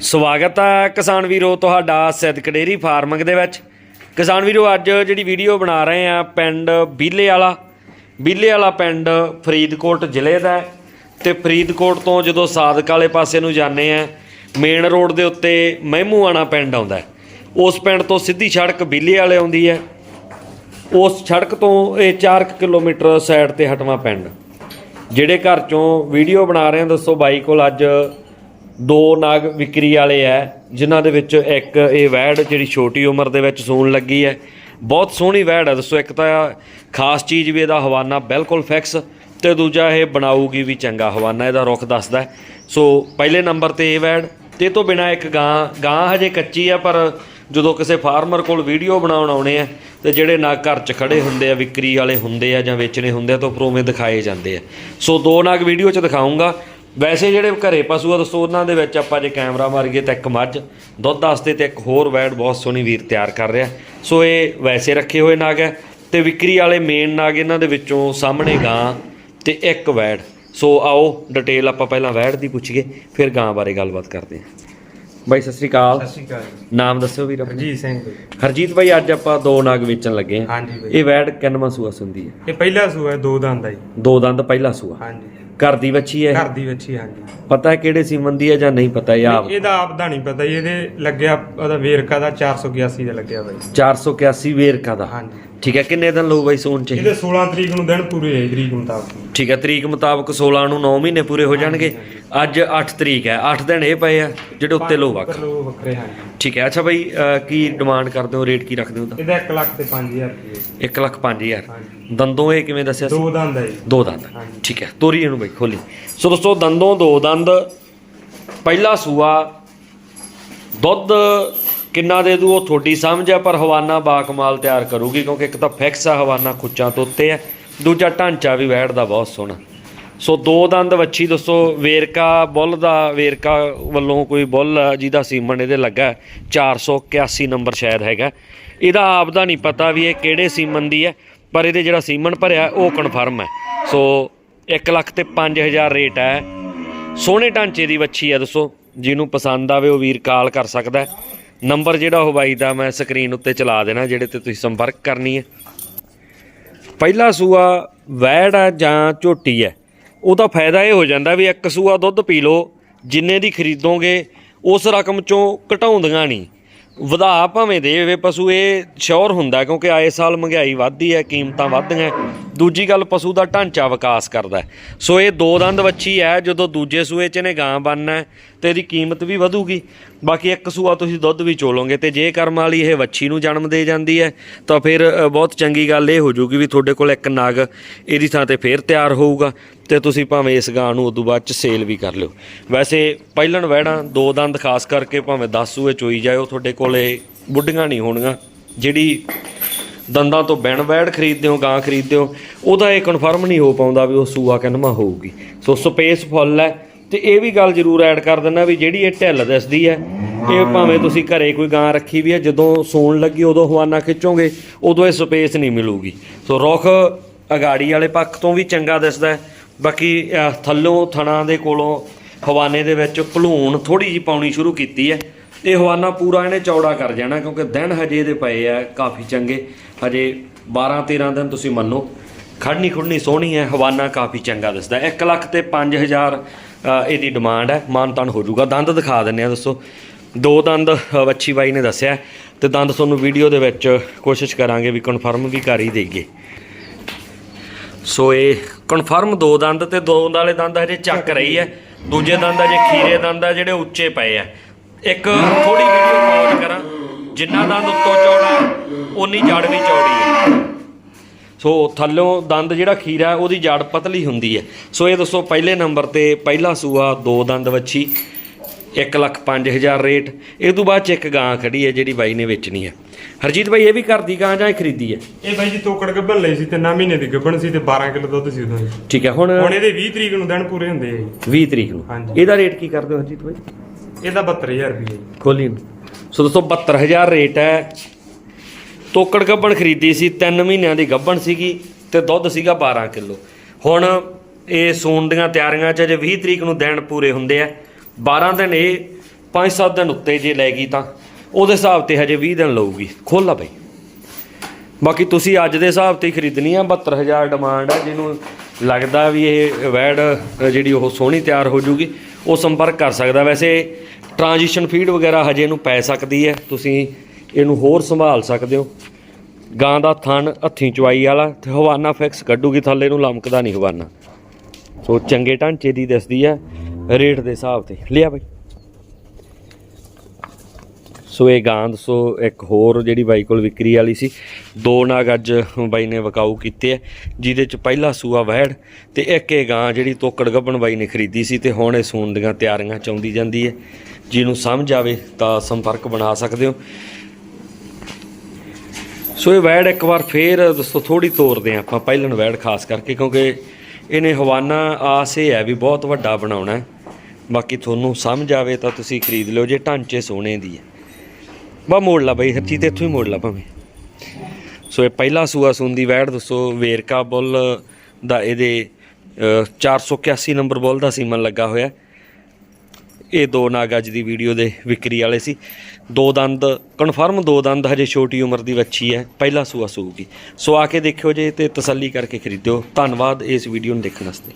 ਸਵਾਗਤ ਹੈ ਕਿਸਾਨ ਵੀਰੋ ਤੁਹਾਡਾ ਸਿੱਧਕ ਡੇਰੀ ਫਾਰਮਿੰਗ ਦੇ ਵਿੱਚ। ਕਿਸਾਨ ਵੀਰੋ, ਅੱਜ ਜਿਹੜੀ ਵੀਡੀਓ ਬਣਾ ਰਹੇ ਆ ਪਿੰਡ ਬੀਲੇ ਵਾਲਾ ਬੀਲੇ ਵਾਲਾ ਪਿੰਡ ਫਰੀਦਕੋਟ ਜ਼ਿਲ੍ਹੇ ਦਾ ਹੈ ਤੇ ਫਰੀਦਕੋਟ ਤੋਂ ਜਦੋਂ ਸਾਦਕ ਵਾਲੇ ਪਾਸੇ ਨੂੰ ਜਾਂਦੇ ਆ ਮੇਨ ਰੋਡ ਦੇ ਉੱਤੇ ਮਹਿਮੂਆਣਾ ਪਿੰਡ ਆਉਂਦਾ ਉਸ ਪਿੰਡ ਤੋਂ ਸਿੱਧੀ ਸੜਕ ਬੀਲੇ ਵਾਲੇ ਆਉਂਦੀ ਹੈ। ਉਸ ਸੜਕ ਤੋਂ ਇਹ 4 ਕਿਲੋਮੀਟਰ ਸਾਈਡ ਤੇ ਹਟਵਾ ਪਿੰਡ। ਜਿਹੜੇ ਘਰ ਚੋਂ ਵੀਡੀਓ ਬਣਾ ਰਹੇ ਆ, ਦੱਸੋ ਬਾਈ ਕੋਲ ਅੱਜ ਦੋ ਨਾਗ ਵਿਕਰੀ ਵਾਲੇ ਆ ਜਿਨ੍ਹਾਂ ਦੇ ਵਿੱਚ ਇੱਕ ਇਹ ਵੈੜ ਜਿਹੜੀ ਛੋਟੀ ਉਮਰ ਦੇ ਵਿੱਚ ਸੂਣ ਲੱਗੀ ਹੈ ਬਹੁਤ ਸੋਹਣੀ ਵੈੜ ਹੈ ਦੱਸੋ ਇੱਕ ਤਾਂ ਖਾਸ ਚੀਜ਼ ਵੀ ਇਹਦਾ ਹਵਾਨਾ ਬਿਲਕੁਲ ਫਿਕਸ ਤੇ ਦੂਜਾ ਇਹ ਬਣਾਊਗੀ ਵੀ ਚੰਗਾ ਹਵਾਨਾ, ਇਹਦਾ ਰੁੱਖ ਦੱਸਦਾ ਸੋ ਪਹਿਲੇ ਨੰਬਰ ਤੇ ਇਹ ਵੈੜ, ਤੇ ਇਹ ਤੋਂ ਬਿਨਾ ਇੱਕ ਗਾਂ ਗਾਂ ਹਜੇ ਕੱਚੀ ਆ ਪਰ ਜਦੋਂ ਕਿਸੇ ਫਾਰਮਰ ਕੋਲ ਵੀਡੀਓ ਬਣਾਉਣ ਆਉਣੇ ਆ ਤੇ ਜਿਹੜੇ ਨਾਗ ਘਰ 'ਚ ਖੜੇ ਹੁੰਦੇ ਆ, ਵਿਕਰੀ ਵਾਲੇ ਹੁੰਦੇ ਆ ਜਾਂ ਵੇਚਣੇ ਹੁੰਦੇ ਆ, ਤਾਂ ਉੱਪਰੋਂ ਉਵੇਂ ਦਿਖਾਏ ਜਾਂਦੇ ਆ। ਸੋ ਦੋ ਨਾਗ ਵੀਡੀਓ 'ਚ ਦਿਖਾਉਂਗਾ ਵੈਸੇ ਜਿਹੜੇ ਘਰੇ ਪਸ਼ੂ ਆ ਦੋਸਤੋ ਉਹਨਾਂ ਦੇ ਵਿੱਚ ਆਪਾਂ ਜੇ ਕੈਮਰਾ ਮਾਰੀਏ ਤਾਂ ਇੱਕ ਮੱਝ ਦੁੱਧ ਵਾਸਤੇ ਤੇ ਇੱਕ ਹੋਰ ਵੈੜ ਬਹੁਤ ਸੋਹਣੀ ਵੀਰ ਤਿਆਰ ਕਰ ਰਿਹਾ। ਸੋ ਇਹ ਵੈਸੇ ਰੱਖੇ ਹੋਏ ਨਾਗ ਹੈ ਤੇ ਵਿਕਰੀ ਵਾਲੇ ਮੇਨ ਨਾਗ ਇਹਨਾਂ ਦੇ ਵਿੱਚੋਂ ਸਾਹਮਣੇ ਗਾਂ ਤੇ ਇੱਕ ਵੈੜ। ਸੋ ਆਓ ਡਿਟੇਲ ਆਪਾਂ ਪਹਿਲਾਂ ਵੈੜ ਦੀ ਪੁੱਛੀਏ ਫਿਰ ਗਾਂ ਬਾਰੇ ਗੱਲਬਾਤ ਕਰਦੇ ਹਾਂ। ਬਾਈ ਸਤਿ ਸ੍ਰੀ ਅਕਾਲ। ਸਤਿ ਸ਼੍ਰੀ ਅਕਾਲ। ਨਾਮ ਦੱਸਿਓ ਵੀਰ ਆਪਣਾ। ਹਰਜੀਤ ਸਿੰਘ। ਹਰਜੀਤ ਭਾਈ ਅੱਜ ਆਪਾਂ ਦੋ ਨਾਗ ਵੇਚਣ ਲੱਗੇ ਹਾਂ। ਹਾਂਜੀ ਬਾਈ। ਇਹ ਵੈੜ ਕਿੰਨਵਾਂ ਸੂਆ ਸੁੰਦੀ ਹੈ? ਇਹ ਪਹਿਲਾ ਸੂਆ ਹੈ ਦੋ ਦੰਦ ਦਾ ਜੀ। ਦੋ ਦੰਦ ਪਹਿਲਾ ਸੂਆ। ਹਾਂਜੀ। ਘਰ ਦੀ ਵੱਛੀ ਹੈ ਘਰ ਦੀ ਵੱਛੀ ਹਾਂਜੀ। ਪਤਾ ਹੈ ਕਿਹੜੇ ਸੀਮਨ ਦੀ ਹੈ ਜਾਂ ਨਹੀਂ ਪਤਾ ਇਹ ਆਪ? ਇਹਦਾ ਆਪ ਦਾ ਨਹੀਂ ਪਤਾ ਜੀ। ਇਹਦੇ ਲੱਗਿਆ ਉਹਦਾ ਵੇਰਕਾ ਦਾ 481 ਦਾ ਲੱਗਿਆ ਬਾਈ 481 ਵੇਰਕਾ ਦਾ। ਹਾਂਜੀ। ਠੀਕ ਹੈ ਕਿੰਨੇ ਦਿਨ ਲਊ ਬਾਈ ਸੂਣ ਚ ਇਹ? ਇਹਦੇ 16 ਤਰੀਕ ਨੂੰ ਦਿਨ ਪੂਰੇ ਹੋਏ ਤਰੀਕ ਮੁਤਾਬਕ। ਠੀਕ ਹੈ ਤਰੀਕ ਮੁਤਾਬਕ 16 ਨੂੰ 9 ਮਹੀਨੇ ਪੂਰੇ ਹੋ ਜਾਣਗੇ। ਅੱਜ 8 ਤਰੀਕ ਹੈ 8 ਦਿਨ ਇਹ ਪਏ ਆ ਜਿਹੜੇ ਉੱਤੇ ਲੋ ਵੱਖ। ਲੋ ਵੱਖਰੇ ਹਾਂਜੀ। ਠੀਕ ਹੈ ਅੱਛਾ ਬਾਈ ਕੀ ਡਿਮਾਂਡ ਕਰਦੇ ਹੋ ਰੇਟ ਕੀ ਰੱਖਦੇ ਹੋ ਦਾ ਇਹਦਾ 1 ਲੱਖ ਤੇ 5000 ਰੁਪਏ। 1 ਲੱਖ 5000 ਹਾਂਜੀ। ਦੰਦੋਂ ਇਹ ਕਿਵੇਂ ਦੱਸਿਆ ਦੋ ਦੰਦ ਹੈ ਦੋ ਦੰਦ। ਠੀਕ ਹੈ ਤੋਰੀ ਇਹਨੂੰ ਬਾਈ ਖੋਲੀ। ਸੋ ਦੋਸਤੋ ਦੰਦੋਂ ਦੋ ਦੰਦ ਪਹਿਲਾ ਸੂਆ ਦੁੱਧ ਕਿੰਨਾ ਦੇ ਦੂ ਉਹ ਤੁਹਾਡੀ ਸਮਝ ਹੈ ਪਰ ਹਵਾਨਾ ਬਾਕਮਾਲ ਤਿਆਰ ਕਰੂਗੀ ਕਿਉਂਕਿ ਇੱਕ ਤਾਂ ਫਿਕਸ ਆ ਹਵਾਨਾ ਖੁੱਚਾਂ ਤੋਂ ਉੱਤੇ ਹੈ ਦੂਜਾ ਢਾਂਚਾ ਵੀ ਵੈੜ ਦਾ ਬਹੁਤ ਸੋਹਣਾ। ਸੋ ਦੋ ਦੰਦ ਵੱਛੀ ਦੱਸੋ ਵੇਰਕਾ ਬੁੱਲ ਦਾ ਵੇਰਕਾ ਵੱਲੋਂ ਕੋਈ ਬੁੱਲ ਜਿਹਦਾ ਸੀਮਨ ਇਹਦੇ ਲੱਗਾ ਹੈ, 481 ਨੰਬਰ ਸ਼ਾਇਦ ਹੈਗਾ। ਇਹਦਾ ਆਪ ਦਾ ਨਹੀਂ ਪਤਾ ਵੀ ਇਹ ਕਿਹੜੇ ਸੀਮਨ ਦੀ ਹੈ ਪਰ ਇਹਦੇ ਜਿਹੜਾ ਸੀਮਨ ਭਰਿਆ ਉਹ ਕਨਫਰਮ ਹੈ। ਸੋ 1 ਲੱਖ ਤੇ 5000 ਰੇਟ ਹੈ। ਸੋਹਣੇ ਢਾਂਚੇ ਦੀ ਵੱਛੀ ਹੈ ਦੱਸੋ ਜਿਹਨੂੰ ਪਸੰਦ ਆਵੇ ਉਹ ਵੀਰ ਕਾਲ ਕਰ ਸਕਦਾ ਨੰਬਰ ਜਿਹੜਾ ਉਹ ਬਾਈ ਦਾ ਮੈਂ ਸਕਰੀਨ ਉੱਤੇ ਚਲਾ ਦੇਣਾ, ਜਿਹੜੇ ਤੇ ਤੁਸੀਂ ਸੰਪਰਕ ਕਰਨੀ ਹੈ। ਪਹਿਲਾ ਸੂਆ ਵੈੜ ਆ ਜਾਂ ਝੋਟੀ ਹੈ? ਉਹਦਾ ਫਾਇਦਾ ਇਹ ਹੋ ਜਾਂਦਾ ਵੀ ਇੱਕ ਸੂਆ ਦੁੱਧ ਪੀ ਲਓ, ਜਿੰਨੇ ਦੀ ਖਰੀਦੋਗੇ ਉਸ ਰਕਮ ਚੋਂ ਘਟਾਉਂਦੀਆਂ ਨਹੀਂ। ਵਧਾ ਭਾਵੇਂ ਦੇਵੇ, ਪਸ਼ੂ ਇਹ ਸ਼ੋਰ ਹੁੰਦਾ ਕਿਉਂਕਿ ਆਏ ਸਾਲ ਮਹਿੰਗਾਈ ਵੱਧਦੀ ਹੈ, ਕੀਮਤਾਂ ਵੱਧਦੀਆਂ ਦੂਜੀ ਗੱਲ ਪਸ਼ੂ ਦਾ ਢਾਂਚਾ ਵਿਕਾਸ ਕਰਦਾ ਸੋ ਇਹ ਦੋ ਦੰਦ ਵੱਛੀ ਹੈ, ਜਦੋਂ ਦੂਜੇ ਸੂਏ 'ਚ ਇਹਨੇ ਗਾਂ ਬਣਨਾ ਹੈ, ਤੇ ਇਹਦੀ ਕੀਮਤ ਵੀ ਵਧੂਗੀ। ਬਾਕੀ ਇੱਕ ਸੂਆ ਤੁਸੀਂ ਦੁੱਧ ਵੀ ਚੋਲੋਗੇ, ਤੇ ਜੇ ਕਰਮ ਵਾਲੀ ਇਹ ਵੱਛੀ ਨੂੰ ਜਨਮ ਦੇ ਜਾਂਦੀ ਹੈ, ਤਾਂ ਫਿਰ ਬਹੁਤ ਚੰਗੀ ਗੱਲ ਇਹ ਹੋ ਜਾਊਗੀ ਵੀ ਤੁਹਾਡੇ ਕੋਲ ਇੱਕ ਨਾਗ ਇਹਦੀ ਥਾਂ ਤੇ ਫੇਰ ਤਿਆਰ ਹੋਊਗਾ, ਤੇ ਤੁਸੀਂ ਭਾਵੇਂ ਇਸ ਗਾਂ ਨੂੰ ਉਦੋਂ ਬਾਅਦ ਚ ਸੇਲ ਵੀ ਕਰ ਲਿਓ। ਵੈਸੇ ਪਹਿਲਣ ਵਹਿੜਾਂ ਦੋ ਦੰਦ ਖਾਸ ਕਰਕੇ ਭਾਵੇਂ 10 ਸੂਏ ਚੋਈ ਜਾਇਓ, ਤੁਹਾਡੇ ਕੋਲੇ ਬੁੱਢੀਆਂ ਨਹੀਂ ਹੋਣਗੀਆਂ, ਜਿਹੜੀ ਦੰਦਾਂ ਤੋਂ ਬਿਨ ਵੈੜ ਖਰੀਦਦੇ ਹੋ, ਗਾਂ ਖਰੀਦਦੇ ਹੋ, ਉਹਦਾ ਇਹ ਕਨਫਰਮ ਨਹੀਂ ਹੋ ਪਾਉਂਦਾ ਵੀ ਉਹ ਸੂਆ ਕਿੰਨਵਾਂ ਹੋਊਗੀ। ਸੋ ਸਪੇਸ ਫੁੱਲ ਹੈ ਤੇ ਇਹ ਵੀ ਗੱਲ ਜ਼ਰੂਰ ਐਡ ਕਰ ਦਿੰਦਾ ਵੀ ਜਿਹੜੀ ਇਹ ਢਿੱਲ ਦਿਸਦੀ ਹੈ, ਇਹ ਭਾਵੇਂ ਤੁਸੀਂ ਘਰੇ ਕੋਈ ਗਾਂ ਰੱਖੀ ਵੀ ਹੈ, ਜਦੋਂ ਸੌਣ ਲੱਗੀ ਉਦੋਂ ਹਵਾਨਾ ਖਿੱਚੋਗੇ, ਉਦੋਂ ਇਹ ਸਪੇਸ ਨਹੀਂ ਮਿਲੂਗੀ। ਸੋ ਰੁੱਖ ਅਗਾੜੀ ਵਾਲੇ ਪੱਖ ਤੋਂ ਵੀ ਚੰਗਾ ਦਿਸਦਾ ਬਾਕੀ ਥੱਲੋਂ, ਥਣਾ ਦੇ ਕੋਲੋਂ ਹਵਾਨੇ ਦੇ ਵਿੱਚ ਭਲੂਣ ਥੋੜੀ ਜੀ ਪਾਉਣੀ ਸ਼ੁਰੂ ਕੀਤੀ ਹੈ। ਇਹ ਹਵਾਨਾ ਪੂਰਾ ਇਹਨੇ ਚੌੜਾ ਕਰ ਜਾਣਾ ਕਿਉਂਕਿ ਦਿਨ ਹਜੇ ਇਹਦੇ ਪਏ ਆ ਕਾਫੀ ਚੰਗੇ। ਹਜੇ 12 13 ਦਿਨ ਤੁਸੀਂ ਮੰਨੋ ਖੜਨੀ ਖੁੜਨੀ ਸੋਹਣੀ ਹੈ ਹਵਾਨਾ ਕਾਫੀ ਚੰਗਾ ਦਿਸਦਾ 1 ਲੱਖ ਤੇ 5000 ਅ, ਇਹਦੀ ਡਿਮਾਂਡ ਹੈ ਮਾਨਤਾਨ ਹੋ ਜਾਊਗਾ। ਦੰਦ ਦਿਖਾ ਦਿੰਨੇ ਆ ਦੱਸੋ। ਦੋ ਦੰਦ ਵੱਛੀ ਬਾਈ ਨੇ ਦੱਸਿਆ ਤੇ ਦੰਦ ਤੁਹਾਨੂੰ ਵੀਡੀਓ ਦੇ ਵਿੱਚ ਕੋਸ਼ਿਸ਼ ਕਰਾਂਗੇ ਵੀ ਕਨਫਰਮ ਵੀ ਕਰ ਹੀ ਦੇਈਏ। ਸੋ ਇਹ ਕਨਫਰਮ ਦੋ ਦੰਦ ਤੇ ਦੋ ਵਾਲੇ ਦੰਦ ਹਜੇ ਚੱਕ ਰਹੀ ਹੈ ਦੂਜੇ ਦੰਦ ਹਜੇ ਖੀਰੇ ਦੰਦ ਆ ਜਿਹੜੇ ਉੱਚੇ ਪਏ ਆ। ਇੱਕ ਥੋੜੀ ਵੀਡੀਓ ਪੌਜ਼ ਕਰਾਂ ਜਿੰਨਾ ਦੰਦ ਉੱਤੋਂ ਚੌੜਾ ਉਨੀ ਜੜ ਵੀ ਚੌੜੀ ਹੈ। ਸੋ ਥੱਲੋਂ ਦੰਦ ਜਿਹੜਾ ਖੀਰਾ ਉਹਦੀ ਜੜ ਪਤਲੀ ਹੁੰਦੀ ਹੈ। ਸੋ ਇਹ ਦੱਸੋ ਪਹਿਲੇ ਨੰਬਰ ਤੇ ਪਹਿਲਾ ਸੂਆ ਦੋ ਦੰਦ ਵੱਛੀ 1 ਲੱਖ 5000 ਰੇਟ। ਇਹ ਤੋਂ ਬਾਅਦ ਚ ਇੱਕ ਗਾਂ ਖੜੀ ਹੈ ਜਿਹੜੀ ਬਾਈ ਨੇ ਵੇਚਣੀ ਹੈ। ਹਰਜੀਤ ਬਾਈ ਇਹ ਵੀ ਘਰ ਦੀ ਗਾਂ ਜਾਂ ਇਹ ਖਰੀਦੀ ਹੈ? ਇਹ ਬਾਈ ਜੀ ਤੋਕੜ ਗੱਭਣ ਲਈ ਸੀ ਤੇ ਨਾ ਮਹੀਨੇ ਦੀ ਗੱਭਣ ਸੀ ਤੇ 12 ਕਿਲੋ ਦੁੱਧ ਸੀ ਉਦੋਂ ਜੀ। ਠੀਕ ਹੈ ਹੁਣ ਹੁਣ ਇਹਦੇ 20 ਤਰੀਕ ਨੂੰ ਦਿਨ ਪੂਰੇ ਹੁੰਦੇ ਆ ਜੀ। 20 ਤਰੀਕ ਨੂੰ। ਹਾਂਜੀ। ਇਹਦਾ ਰੇਟ ਕੀ ਕਰਦੇ ਹੋ ਹਰਜੀਤ ਬਾਈ? ਇਹਦਾ 72000 ਰੁਪਏ ਜੀ। ਖੋਲੀ ਨੂੰ। ਸੋ ਦੋਸਤੋ 72000 ਰੇਟ ਹੈ। ਤੋਕੜ ਗੱਬਣ ਖਰੀਦੀ ਸੀ 3 ਮਹੀਨਿਆਂ ਦੀ ਗੱਬਣ ਸੀਗੀ ਤੇ ਦੁੱਧ ਸੀਗਾ 12 ਕਿਲੋ। ਹੁਣ ਇਹ ਸੂਣ ਦੀਆਂ ਤਿਆਰੀਆਂ ਚ ਅਜੇ 20 ਤਰੀਕ ਨੂੰ ਦਿਨ ਪੂਰੇ ਹੁੰਦੇ ਆ। 12 ਦਿਨ ਇਹ 5-7 ਦਿਨ ਉੱਤੇ ਜੇ ਲੈ ਗਈ ਤਾਂ ਉਹਦੇ ਹਿਸਾਬ ਤੇ ਹਜੇ 20 ਦਿਨ ਲਊਗੀ। ਖੋਲਾ ਬਈ। ਬਾਕੀ ਤੁਸੀਂ ਅੱਜ ਦੇ ਹਿਸਾਬ ਤੇ ਹੀ ਖਰੀਦਣੀ ਆ। 72000 ਡਿਮਾਂਡ ਹੈ ਜਿਹਨੂੰ ਲੱਗਦਾ ਵੀ ਇਹ ਵੈੜ ਜਿਹੜੀ ਉਹ ਸੋਹਣੀ ਤਿਆਰ ਹੋ ਜੂਗੀ। ਉਹ ਸੰਪਰਕ ਕਰ ਸਕਦਾ। ਵੈਸੇ ਟ੍ਰਾਂਜੀਸ਼ਨ ਫੀਡ ਵਗੈਰਾ ਹਜੇ ਇਹਨੂੰ ਪੈ ਸਕਦੀ ਹੈ। ਤੁਸੀਂ ਇਹਨੂੰ ਹੋਰ ਸੰਭਾਲ ਸਕਦੇ ਹੋ। ਗਾਂ ਦਾ ਥਣ ਹੱਥੀਂ ਚਵਾਈ ਵਾਲਾ ਤੇ ਹਵਾਨਾ ਫਿਕਸ ਕੱਢੂਗੀ, ਥੱਲੇ ਨੂੰ ਲਮਕਦਾ ਨਹੀਂ ਹਵਾਨਾ। ਸੋ ਚੰਗੇ ਢਾਂਚੇ ਦੀ ਦਿਸਦੀ ਹੈ, ਰੇਟ ਦੇ ਹਿਸਾਬ ਤੇ। ਲਿਆ ਬਈ। ਸੋ ਇਹ ਗਾਂ, ਦੱਸੋ ਇੱਕ ਹੋਰ ਜਿਹੜੀ ਬਾਈ ਕੋਲ ਵਿਕਰੀ ਵਾਲੀ ਸੀ। ਦੋ ਨਾਗ ਅੱਜ ਬਾਈ ਨੇ ਵਕਾਊ ਕੀਤੇ ਆ, ਜਿਹਦੇ ਚ ਪਹਿਲਾ ਸੂਆ ਵਹਿੜ ਤੇ ਇੱਕ ਇਹ ਗਾਂ ਜਿਹੜੀ ਤੋਕੜ ਗੱਬਣ ਬਾਈ ਨੇ ਖਰੀਦੀ ਸੀ ਤੇ ਹੁਣ ਇਹ ਸੂਣ ਦੀਆਂ ਤਿਆਰੀਆਂ ਚਾਉਂਦੀ ਜਾਂਦੀ ਹੈ। ਜਿਹਨੂੰ ਸਮਝ ਆਵੇ ਤਾਂ ਸੰਪਰਕ ਬਣਾ ਸਕਦੇ ਹੋ। ਸੋ ਇਹ ਵੈੜ ਇੱਕ ਵਾਰ ਫੇਰ ਦੋਸਤੋ ਥੋੜੀ ਤੋਰਦੇ ਹਾਂ ਆਪਾਂ, ਪਹਿਲਣ ਵੈੜ ਖਾਸ ਕਰਕੇ, ਕਿਉਂਕਿ ਇਹਨੇ ਹਵਾਨਾ ਆਸ ਇਹ ਹੈ ਵੀ ਬਹੁਤ ਵੱਡਾ ਬਣਾਉਣਾ ਬਾਕੀ ਤੁਹਾਨੂੰ ਸਮਝ ਆਵੇ ਤਾਂ ਤੁਸੀਂ ਖਰੀਦ ਲਿਓ, ਜੇ ਢਾਂਚੇ ਸੋਨੇ ਦੀ ਹੈ। ਬਾ ਮੋੜ ਲਾ ਬਈ ਹਰ ਚੀਜ਼ ਤੇ ਇੱਥੋਂ ਹੀ ਮੋੜ ਲਾ ਭਾਵੇਂ। ਸੋ ਇਹ ਪਹਿਲਾ ਸੂਆ ਸੂਨ ਦੀ ਵੈੜ ਦੱਸੋ ਵੇਰਕਾ ਬੁੱਲ ਦਾ ਇਹਦੇ ਅ, 481 ਨੰਬਰ ਬੁੱਲ ਦਾ ਸੀਮਨ ਲੱਗਾ ਹੋਇਆ। ਇਹ ਦੋ ਨਾਗ ਅੱਜ ਦੀ ਵੀਡੀਓ ਦੇ ਵਿਕਰੀ ਵਾਲੇ ਸੀ। ਦੋ ਦੰਦ ਕਨਫਰਮ ਦੋ ਦੰਦ ਹਜੇ ਛੋਟੀ ਉਮਰ ਦੀ ਵੱਛੀ ਹੈ ਪਹਿਲਾ ਸੂਆ ਸੂਗੀ ਸੋ ਆ ਕੇ ਦੇਖਿਓ ਜੇ ਤੇ ਤਸੱਲੀ ਕਰਕੇ ਖਰੀਦਿਓ। ਧੰਨਵਾਦ ਇਸ ਵੀਡੀਓ ਨੂੰ ਦੇਖਣ ਵਾਸਤੇ।